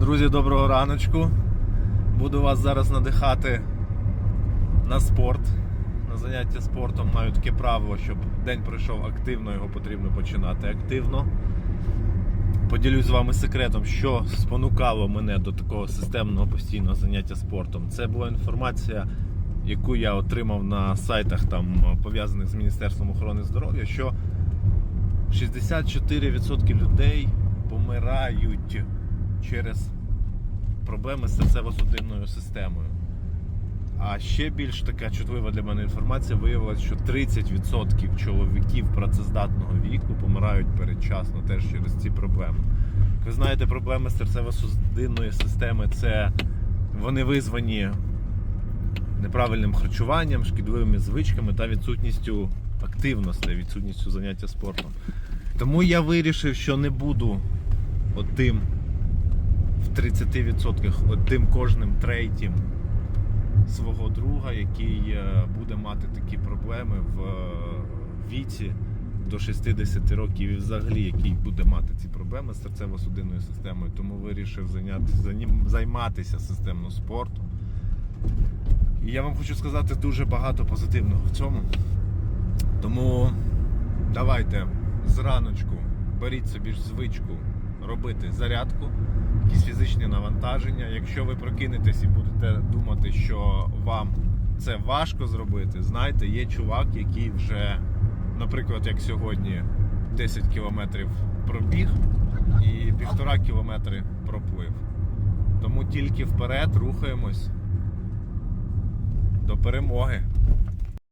Друзі, доброго раночку. Буду вас зараз надихати на спорт. На заняття спортом маю таке право, щоб день пройшов активно, його потрібно починати активно. Поділюсь з вами секретом, що спонукало мене до такого системного постійного заняття спортом. Це була інформація, яку я отримав на сайтах там пов'язаних з Міністерством охорони здоров'я, що 64% людей помирають через проблеми з серцево-судинною системою. А ще більш така чутлива для мене інформація виявилася, що 30% чоловіків працездатного віку помирають передчасно теж через ці проблеми. Ви знаєте, проблеми серцево-судинної системи це вони визвані неправильним харчуванням, шкідливими звичками та відсутністю активності, відсутністю заняття спортом. Тому я вирішив, що не буду отим в 30%, отим кожним третім свого друга, який е, буде мати такі проблеми в е, віці до 60 років і взагалі який буде мати ці проблеми з серцево-судинною системою. Тому вирішив займатися системно спортом. І я вам хочу сказати дуже багато позитивного в цьому. Тому давайте зраночку беріть собі ж звичку робити зарядку, якісь фізичні навантаження. Якщо ви прокинетесь і будете думати, що вам це важко зробити, знайте, є чувак, який вже, наприклад, як сьогодні, 10 кілометрів пробіг і півтора кілометри проплив. Тому тільки вперед рухаємось до перемоги.